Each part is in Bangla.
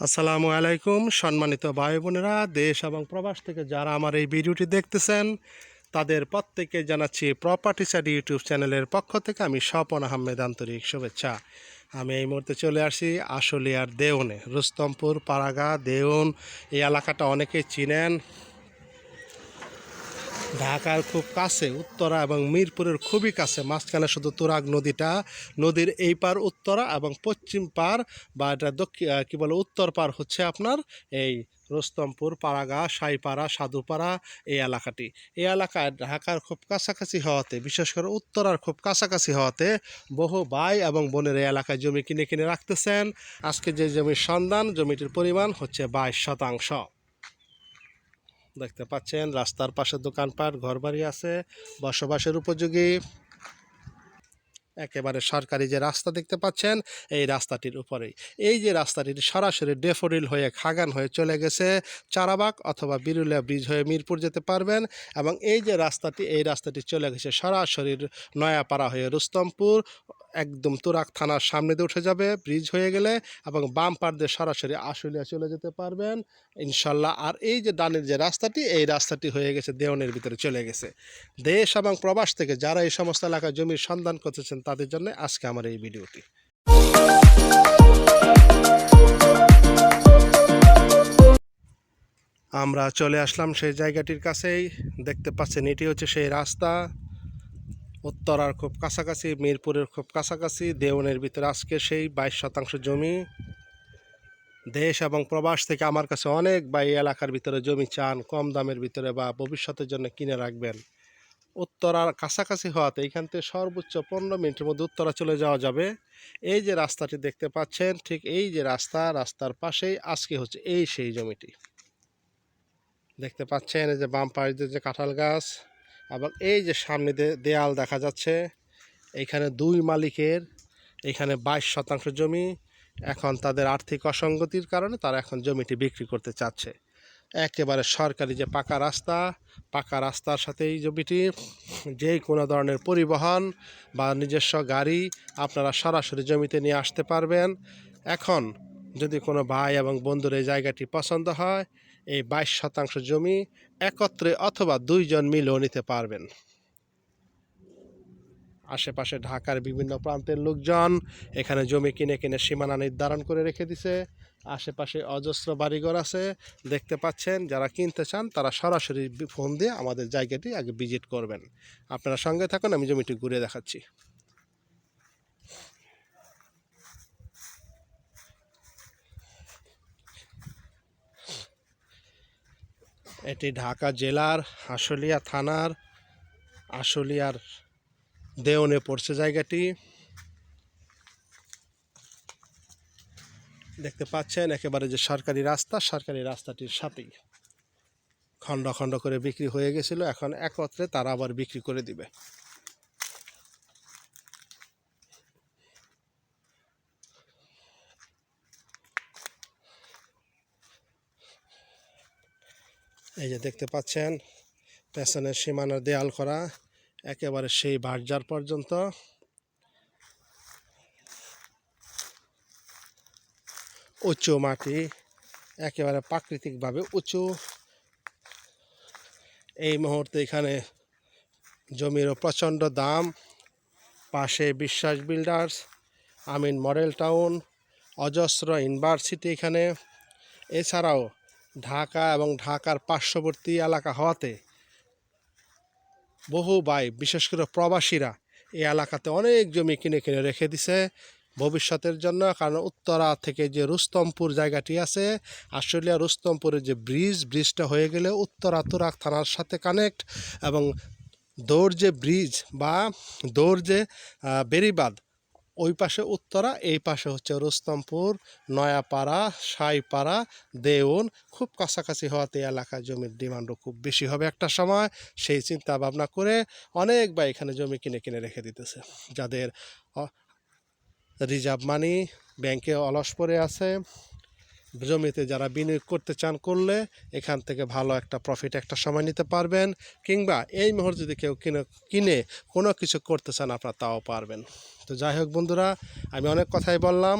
আসসালামু আলাইকুম, সম্মানিত ভাই বোনেরা দেশ এবং প্রবাস থেকে যারা আমার এই ভিডিওটি দেখতেছেন, তাদের প্রত্যেককে জানাচ্ছি প্রপার্টি সাইড ইউটিউব চ্যানেলের পক্ষ থেকে আমি স্বপন আহমেদ আন্তরিক শুভেচ্ছা। আমি এই মুহূর্তে চলে আসি আশুলিয়ার দেওনে রুস্তমপুর পাড়াগা দেওন এই এলাকাটা অনেকেই চিনেন। ঢাকার খুব কাছে, উত্তরা এবং মিরপুরের খুবই কাছে, মাঝখানে শুধু তুরাগ নদীটা, নদীর এই পার উত্তরা এবং পশ্চিম পার বা এটা দক্ষিণ কী বলে, উত্তর পার হচ্ছে আপনার এই রোস্তমপুর, পাড়াগা, সাইপাড়া, সাধুপাড়া এই এলাকাটি। এই এলাকায় ঢাকার খুব কাছাকাছি হওয়াতে, বিশেষ করে উত্তরার খুব কাছাকাছি হওয়াতে বহু ভাই এবং বোনের এই এলাকায় জমি কিনে কিনে রাখতেছেন। আজকে যে জমির সন্ধান, জমিটির পরিমাণ হচ্ছে বাইশ শতাংশ। দেখতে পাচ্ছেন, রাস্তার পাশে দোকানপাট, ঘরবাড়ি আছে, বসবাসের উপযোগী। একেবারে সরকারি যে রাস্তা দেখতে পাচ্ছেন, এই রাস্তাটির উপরেই। এই যে রাস্তাটি সরাসরি ডেফোডিল হয়ে খাগান হয়ে চলে গেছে, চারাবাগ অথবা বিরুলিয়া ব্রিজ হয়ে মিরপুর যেতে পারবেন এবং এই যে রাস্তাটি, এই রাস্তাটি চলে গেছে সরাসরি নয়াপাড়া হয়ে রুস্তমপুর একদম তুরাক থানার সামনে দিয়ে উঠে যাবে ব্রিজ হয়ে গেলে এবং বাম পার দিয়ে সরাসরি আশুলিয়া চলে যেতে পারবেন। ইনশাল্লাহ, আর এই যে ডানের যে রাস্তাটি, এই রাস্তাটি হয়ে গেছে দেওয়ানের ভিতরে চলে গেছে। দেশ এবং প্রবাস থেকে যারা এই সমস্ত এলাকায় জমির সন্ধান করতেছেন, তাদের জন্য আজকে আমার এই ভিডিওটি। আমরা চলে আসলাম সেই জায়গাটির কাছেই। দেখতে পাচ্ছেন, এটি হচ্ছে সেই রাস্তা। উত্তরার খুব কাছাকাছি, মিরপুরের খুব কাছাকাছি, দেওয়ানের ভিতরে আজকে সেই বাইশ শতাংশ জমি। দেশ এবং প্রবাস থেকে আমার কাছে অনেক বা এই এলাকার ভিতরে জমি চান, কম দামের ভিতরে বা ভবিষ্যতের জন্য কিনে রাখবেন। উত্তরার কাছাকাছি হওয়াতে এইখান থেকে সর্বোচ্চ পনেরো মিনিটের মধ্যে উত্তরা চলে যাওয়া যাবে। এই যে রাস্তাটি দেখতে পাচ্ছেন, ঠিক এই যে রাস্তা, রাস্তার পাশেই আজকে হচ্ছে এই সেই জমিটি। দেখতে পাচ্ছেন এই যে বাম পাশে যে কাঁঠাল গাছ। এবং এই যে সামনে দেয়াল দেখা যাচ্ছে এইখানে দুই মালিকের, এখানে বাইশ শতাংশ জমি, এখন তাদের আর্থিক অসঙ্গতির কারণে তারা এখন জমিটি বিক্রি করতে চাচ্ছে। একেবারে সরকারি যে পাকা রাস্তা, পাকা রাস্তার সাথে এই জমিটি, যে কোনো ধরনের পরিবহন বা নিজস্ব গাড়ি আপনারা সরাসরি জমিতে নিয়ে আসতে পারবেন। এখন যদি কোনো ভাই এবং বন্ধুর এই জায়গাটি পছন্দ হয় এই বাইশ শতাংশ জমি একত্রে অথবা দুইজন মিলেও নিতে পারবেন। আশেপাশে ঢাকার বিভিন্ন প্রান্তের লোকজন এখানে জমি কিনে কিনে সীমানা নির্ধারণ করে রেখে দিছে। আশেপাশে অজস্র বাড়িঘর আছে। দেখতে পাচ্ছেন, যারা কিনতে চান তারা সরাসরি ফোন দিয়ে আমাদের জায়গাটি আগে ভিজিট করবেন। আপনারা সঙ্গে থাকুন, আমি জমিটি ঘুরে দেখাচ্ছি। এটি ঢাকা জেলার আশুলিয়া থানার আশুলিয়ার দেওনে পড়ছে জায়গাটি। দেখতে পাচ্ছেন, একেবারে যে সরকারি রাস্তা, সরকারি রাস্তাটির সাথেই। খণ্ড খণ্ড করে বিক্রি হয়ে গেছিল, এখন একত্রে তারা আবার বিক্রি করে দিবে। এই যে দেখতে পাচ্ছেন, পেছনের সীমানার দেয়াল করা, একেবারে সেই বার্জার পর্যন্ত। উঁচু মাটি, একেবারে প্রাকৃতিকভাবে উঁচু। এই মুহূর্তে এখানে জমিরও প্রচণ্ড দাম, পাশে Biswas builders, Amin model town, অজস্র ইউনিভার্সিটি এখানে। এছাড়াও ঢাকা এবং ঢাকার পার্শ্ববর্তী এলাকা হওয়াতে বহু ভাই, বিশেষ করে প্রবাসীরা এই এলাকাতে অনেক জমি কিনে কিনে রেখে দিছে ভবিষ্যতের জন্য। কারণ উত্তরা থেকে যে রুস্তমপুর জায়গাটি আছে, আশুলিয়া রুস্তমপুরের যে ব্রিজ, ব্রিজটা হয়ে গেলে উত্তরা তুরাক থানার সাথে কানেক্ট এবং দৌড় যে ব্রিজ বা দৌড় যে বেড়িবাঁধ ওই পাশে উত্তরা, এই পাশে হচ্ছে রুস্তমপুর, নয়াপাড়া, সাইপাড়া, দেউন। খুব কাছাকাছি হওয়াতে এলাকার জমির ডিমান্ডও খুব বেশি হবে একটা সময়। সেই চিন্তা ভাবনা করে অনেক বা এখানে জমি কিনে কিনে রেখে দিতেছে। যাদের রিজার্ভ মানি ব্যাংকে অলস পড়ে আছে। জমিতে যারা বিনিয়োগ করতে চান করলে এখান থেকে ভালো একটা প্রফিট একটা সময় নিতে পারবেন কিংবা এই মুহূর্তে যদি কেউ কিনে কিনে কোনো কিছু করতে চান আপনারা তাও পারবেন। তো যাই হোক বন্ধুরা, আমি অনেক কথাই বললাম।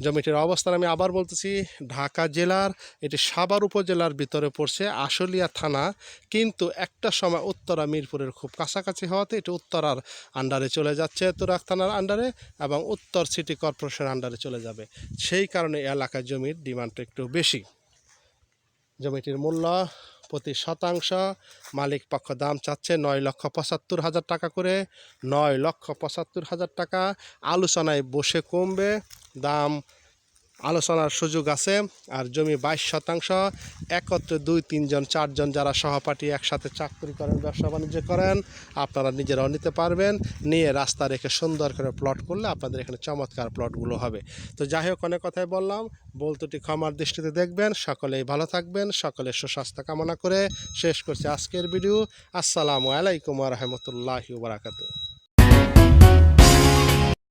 জমিটির অবস্থান আমি আবার বলতেছি, ঢাকা জেলার, এটি সাভার উপজেলার ভিতরে পড়ছে আশুলিয়া থানা। কিন্তু একটা সময় উত্তরা, মিরপুরের খুব কাছাকাছি হওয়াতে এটি উত্তরার আন্ডারে চলে যাচ্ছে তুরাক থানার আন্ডারে এবং উত্তর সিটি কর্পোরেশনের আন্ডারে চলে যাবে। সেই কারণে এলাকার জমির ডিমান্ডটা একটু বেশি। জমিটির মূল্য প্রতি শতাংশ, মালিক পক্ষ দাম চাচ্ছে নয় লক্ষ পঁচাত্তর হাজার টাকা করে। নয় লক্ষ পঁচাত্তর হাজার টাকা, আলোচনায় বসে কমবে। দাম আলোচনার সুযোগ আছে আর জমি বাইশ শতাংশ, একত্রে দুই, তিনজন, চারজন যারা সহপাঠী একসাথে চাকরি করেন, ব্যবসা বাণিজ্য করেন, আপনারা নিজেরাও নিতে পারবেন। নিয়ে রাস্তা রেখে সুন্দর করে প্লট করলে আপনাদের এখানে চমৎকার প্লটগুলো হবে। তো যাই হোক, অনেক কথাই বললাম। বলতুটি ক্ষমার দৃষ্টিতে দেখবেন। সকলেই ভালো থাকবেন। সকলে সুস্বাস্থ্য কামনা করে শেষ করছি আজকের ভিডিও আসসালামু আলাইকুম রহমতুল্লাহি বারাকাতু